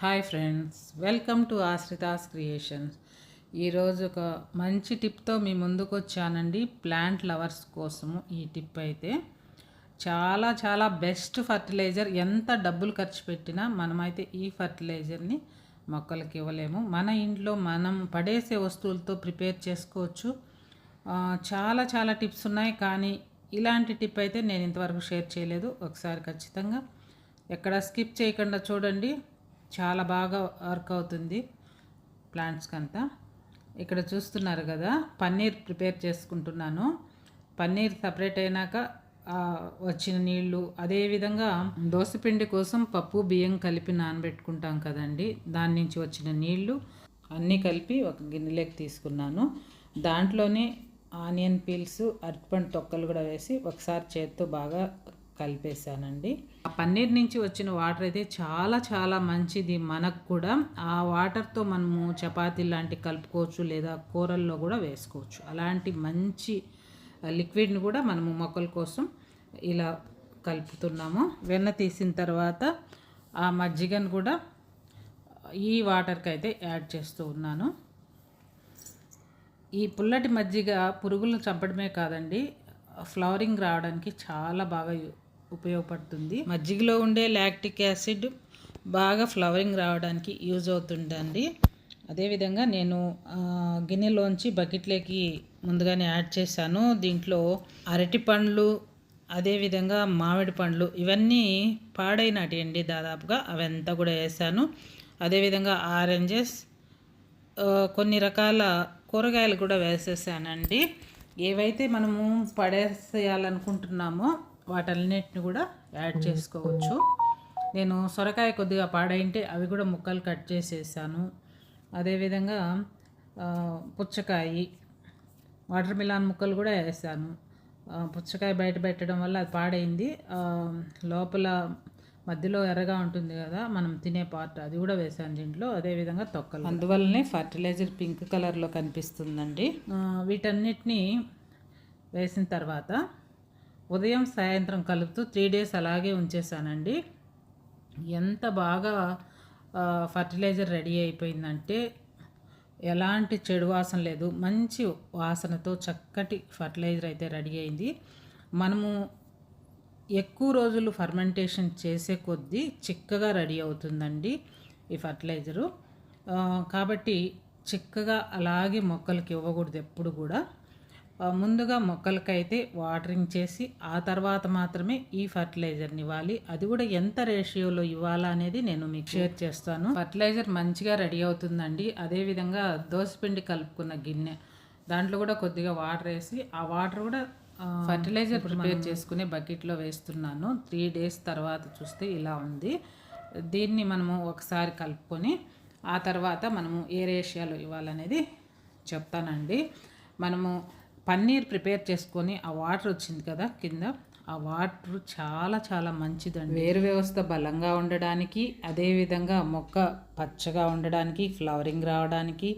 Hi friends welcome to Ashrithas creations. ఈరోజు ఒక మంచి టిప్తో మీ ముందుకు వచ్చానండి ప్లాంట్ లవర్స్ కోసము ఈ టిప్ అయితే. చాలా చాలా బెస్ట్ ఫర్టిలైజర్ ఎంత డబ్బులు ఖర్చు పెట్టినా మనమైతే ఈ ఫర్టిలైజర్ని మొక్కలకి ఇవ్వలేము. మన ఇంట్లో మనం పడేసే వస్తువులతో ప్రిపేర్ చేసుకోవచ్చు. చాలా చాలా టిప్స్ ఉన్నాయి కానీ ఇలాంటి టిప్ అయితే నేను ఇంతవరకు షేర్ చేయలేదు. ఒకసారి ఖచ్చితంగా ఎక్కడ స్కిప్ చేయకుండా చూడండి. చాలా బాగా వర్క్ అవుతుంది ప్లాంట్స్కి అంతా ఇక్కడ చూస్తున్నారు కదా పన్నీర్ ప్రిపేర్ చేసుకుంటున్నాను. పన్నీర్ సపరేట్ అయినాక వచ్చిన నీళ్ళు అదేవిధంగా దోసపిండి కోసం పప్పు బియ్యం కలిపి నానబెట్టుకుంటాం కదండి. దాని నుంచి వచ్చిన నీళ్ళు అన్నీ కలిపి ఒక గిన్నెలోకి తీసుకున్నాను. దాంట్లోనే ఆనియన్ పీల్స్ అరటిపండు తొక్కలు కూడా వేసి ఒకసారి చేత్తో బాగా కలిపేశానండి. ఆ పన్నీర్ నుంచి వచ్చిన వాటర్ అయితే చాలా చాలా మంచిది మనకు కూడా. ఆ వాటర్తో మనము చపాతీ లాంటి కలుపుకోవచ్చు లేదా కూరల్లో కూడా వేసుకోవచ్చు. అలాంటి మంచి లిక్విడ్ని కూడా మనము మొక్కల కోసం ఇలా కలుపుతున్నాము. వెన్న తీసిన తర్వాత ఆ మజ్జిగను కూడా ఈ వాటర్కి అయితే యాడ్ చేస్తూ ఉన్నాను. ఈ పుల్లటి మజ్జిగ పురుగులను చంపడమే కాదండి ఫ్లవరింగ్ రావడానికి చాలా బాగా ఉపయోగపడుతుంది. మజ్జిగలో ఉండే లాక్టిక్ యాసిడ్ బాగా ఫ్లవరింగ్ రావడానికి యూజ్ అవుతుందండి. అదేవిధంగా నేను గిన్నెలోంచి బకెట్లోకి ముందుగానే యాడ్ చేశాను. దీంట్లో అరటి పండ్లు అదేవిధంగా మామిడి పండ్లు ఇవన్నీ పాడైనటి అండి దాదాపుగా. అవంతా కూడా వేసాను. అదేవిధంగా ఆరెంజెస్ కొన్ని రకాల కూరగాయలు కూడా వేసేసానండి. ఏవైతే మనము పడేసేయాలనుకుంటున్నామో వాటన్నిటిని కూడా యాడ్ చేసుకోవచ్చు. నేను సొరకాయ కొద్దిగా పాడైంటే అవి కూడా ముక్కలు కట్ చేసేసాను. అదేవిధంగా పుచ్చకాయ వాటర్ మిలాన్ ముక్కలు కూడా వేసాను. పుచ్చకాయ బయట పెట్టడం వల్ల అది పాడైంది. లోపల మధ్యలో ఎర్రగా ఉంటుంది కదా మనం తినే పార్ట్ అది కూడా వేసాను దీంట్లో. అదేవిధంగా తొక్కలు అందువల్లనే ఫర్టిలైజర్ పింక్ కలర్లో కనిపిస్తుందండి. వీటన్నిటిని వేసిన తర్వాత ఉదయం సాయంత్రం కలుపుతూ త్రీ డేస్ అలాగే ఉంచేసానండి ఎంత బాగా ఫర్టిలైజర్ రెడీ అయిపోయిందంటే ఎలాంటి చెడు వాసన లేదు. మంచి వాసనతో చక్కటి ఫర్టిలైజర్ అయితే రెడీ అయింది. మనము ఎక్కువ రోజులు ఫర్మెంటేషన్ చేసే కొద్దీ చిక్కగా రెడీ అవుతుందండి ఈ ఫర్టిలైజరు. కాబట్టి చిక్కగా అలాగే మొక్కలకి ఇవ్వకూడదు ఎప్పుడు కూడా. ముందుగా మొక్కలకైతే వాటరింగ్ చేసి ఆ తర్వాత మాత్రమే ఈ ఫర్టిలైజర్ని ఇవ్వాలి అది కూడా ఎంత రేషియోలో ఇవ్వాలా అనేది నేను మీకు షేర్ చేస్తాను. ఫర్టిలైజర్ మంచిగా రెడీ అవుతుందండి. అదేవిధంగా దోసపిండి కలుపుకున్న గిన్నె దాంట్లో కూడా కొద్దిగా వాటర్ వేసి ఆ వాటర్ కూడా ఫర్టిలైజర్ ప్రిపేర్ చేసుకునే బకెట్లో వేస్తున్నాను. త్రీ డేస్ తర్వాత చూస్తే ఇలా ఉంది. దీన్ని మనము ఒకసారి కలుపుకొని ఆ తర్వాత మనము ఏ రేషియాలో ఇవ్వాలనేది చెప్తానండి. మనము పన్నీర్ ప్రిపేర్ చేసుకొని ఆ వాటర్ వచ్చింది కదా కింద ఆ వాటర్ చాలా చాలా మంచిదండి. వేరు వ్యవస్థ బలంగా ఉండడానికి అదేవిధంగా మొక్క పచ్చగా ఉండడానికి ఫ్లవరింగ్ రావడానికి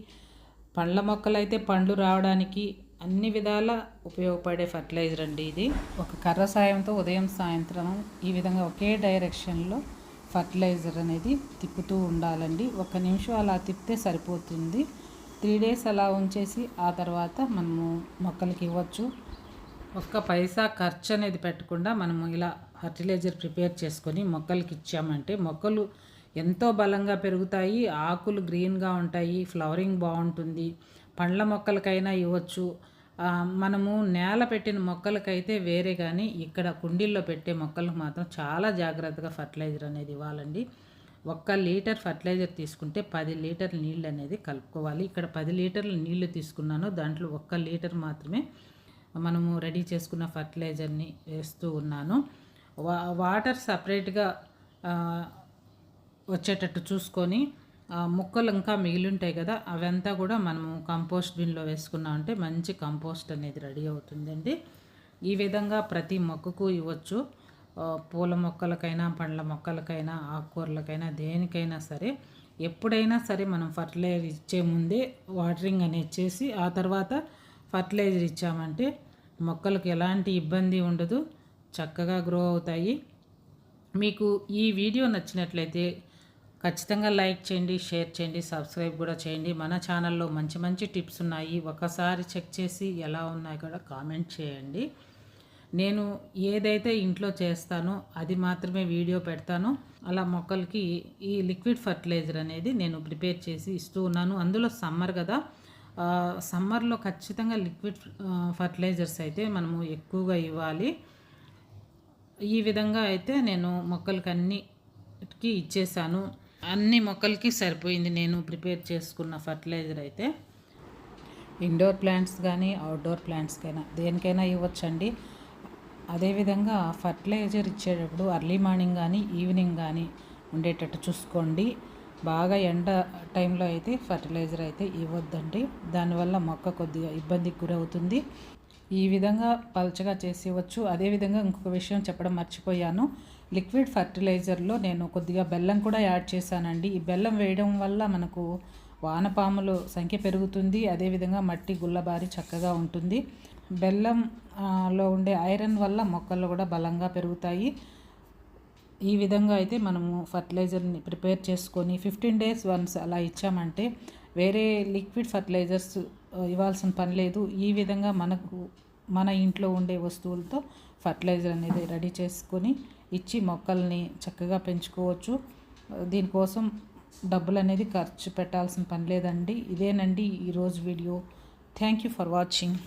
పండ్ల మొక్కలైతే పండ్లు రావడానికి అన్ని విధాల ఉపయోగపడే ఫర్టిలైజర్ అండి ఇది. ఒక కర్ర సాయంతో ఉదయం సాయంత్రం ఈ విధంగా ఒకే డైరెక్షన్లో ఫర్టిలైజర్ అనేది తిప్పుతూ ఉండాలండి. ఒక నిమిషం అలా తిప్పితే సరిపోతుంది. త్రీ డేస్ అలా ఉంచేసి ఆ తర్వాత మనము మొక్కలకి ఇవ్వచ్చు. ఒక్క పైసా ఖర్చు అనేది పెట్టకుండా మనము ఇలా ఫర్టిలైజర్ ప్రిపేర్ చేసుకొని మొక్కలకి ఇచ్చామంటే మొక్కలు ఎంతో బలంగా పెరుగుతాయి ఆకులు గ్రీన్గా ఉంటాయి ఫ్లవరింగ్ బాగుంటుంది పండ్ల మొక్కలకైనా ఇవ్వచ్చు. మనము నేల పెట్టిన మొక్కలకైతే వేరే కానీ ఇక్కడ కుండీల్లో పెట్టే మొక్కలకు మాత్రం చాలా జాగ్రత్తగా ఫర్టిలైజర్ అనేది ఇవ్వాలండి. ఒక్క లీటర్ ఫర్టిలైజర్ తీసుకుంటే పది లీటర్ నీళ్ళు అనేది కలుపుకోవాలి. ఇక్కడ పది లీటర్ల నీళ్ళు తీసుకున్నాను. దాంట్లో ఒక్క లీటర్ మాత్రమే మనము రెడీ చేసుకున్న ఫర్టిలైజర్ని వేస్తూ ఉన్నాను. వా వాటర్ సపరేట్గా వచ్చేటట్టు చూసుకొని ముక్కలు ఇంకా మిగిలి ఉంటాయి కదా అవంతా కూడా మనము కంపోస్ట్ బిన్లో వేసుకున్నామంటే మంచి కంపోస్ట్ అనేది రెడీ అవుతుందండి. ఈ విధంగా ప్రతి మొక్కకు ఇవ్వచ్చు. పూల మొక్కలకైనా పండ్ల మొక్కలకైనా ఆకుకూరలకైనా దేనికైనా సరే ఎప్పుడైనా సరే మనం ఫర్టిలైజర్ ఇచ్చే ముందే వాటరింగ్ అనేది చేసి ఆ తర్వాత ఫర్టిలైజర్ ఇచ్చామంటే మొక్కలకు ఎలాంటి ఇబ్బంది ఉండదు చక్కగా గ్రో అవుతాయి. మీకు ఈ వీడియో నచ్చినట్లయితే ఖచ్చితంగా లైక్ చేయండి షేర్ చేయండి సబ్స్క్రైబ్ కూడా చేయండి. మన ఛానల్లో మంచి మంచి టిప్స్ ఉన్నాయి. ఒకసారి చెక్ చేసి ఎలా ఉన్నాయి కూడా కామెంట్ చేయండి. నేను ఏదైతే ఇంట్లో చేస్తానో అది మాత్రమే వీడియో పెడతాను. అలా మొక్కలకి ఈ లిక్విడ్ ఫర్టిలైజర్ అనేది నేను ప్రిపేర్ చేసి ఇస్తూ ఉన్నాను. అందులో సమ్మర్ కదా. సమ్మర్లో ఖచ్చితంగా లిక్విడ్ ఫర్టిలైజర్స్ అయితే మనము ఎక్కువగా ఇవ్వాలి. ఈ విధంగా అయితే నేను మొక్కలకి అన్నిటికీ ఇచ్చేసాను. అన్ని మొక్కలకి సరిపోయింది నేను ప్రిపేర్ చేసుకున్న ఫర్టిలైజర్ అయితే. ఇండోర్ ప్లాంట్స్ కానీ అవుట్డోర్ ప్లాంట్స్కైనా దేనికైనా ఇవ్వచ్చండి. అదేవిధంగా ఫర్టిలైజర్ ఇచ్చేటప్పుడు అర్లీ మార్నింగ్ కానీ ఈవినింగ్ కానీ ఉండేటట్టు చూసుకోండి. బాగా ఎండ టైంలో అయితే ఫర్టిలైజర్ అయితే ఇవ్వద్దండి. దానివల్ల మొక్క కొద్దిగా ఇబ్బందికి గురవుతుంది. ఈ విధంగా పలచగా చేసేవచ్చు అదేవిధంగా ఇంకొక విషయం చెప్పడం మర్చిపోయాను. లిక్విడ్ ఫర్టిలైజర్లో నేను కొద్దిగా బెల్లం కూడా యాడ్ చేశానండి. ఈ బెల్లం వేయడం వల్ల మనకు వానపాముల సంఖ్య పెరుగుతుంది. అదేవిధంగా మట్టి గుల్లబారి చక్కగా ఉంటుంది. బెల్లం లో ఉండే ఐరన్ వల్ల మొక్కలు కూడా బలంగా పెరుగుతాయి. ఈ విధంగా అయితే మనము ఫర్టిలైజర్ని ప్రిపేర్ చేసుకొని ఫిఫ్టీన్ డేస్ వన్స్ అలా ఇచ్చామంటే వేరే లిక్విడ్ ఫర్టిలైజర్స్ ఇవ్వాల్సిన పని లేదు. ఈ విధంగా మనకు మన ఇంట్లో ఉండే వస్తువులతో ఫర్టిలైజర్ అనేది రెడీ చేసుకొని ఇచ్చి మొక్కల్ని చక్కగా పెంచుకోవచ్చు. దీనికోసం డబ్బులు అనేది ఖర్చు పెట్టాల్సిన పని లేదండి. ఇదేనండి ఈరోజు video. Thank you for watching.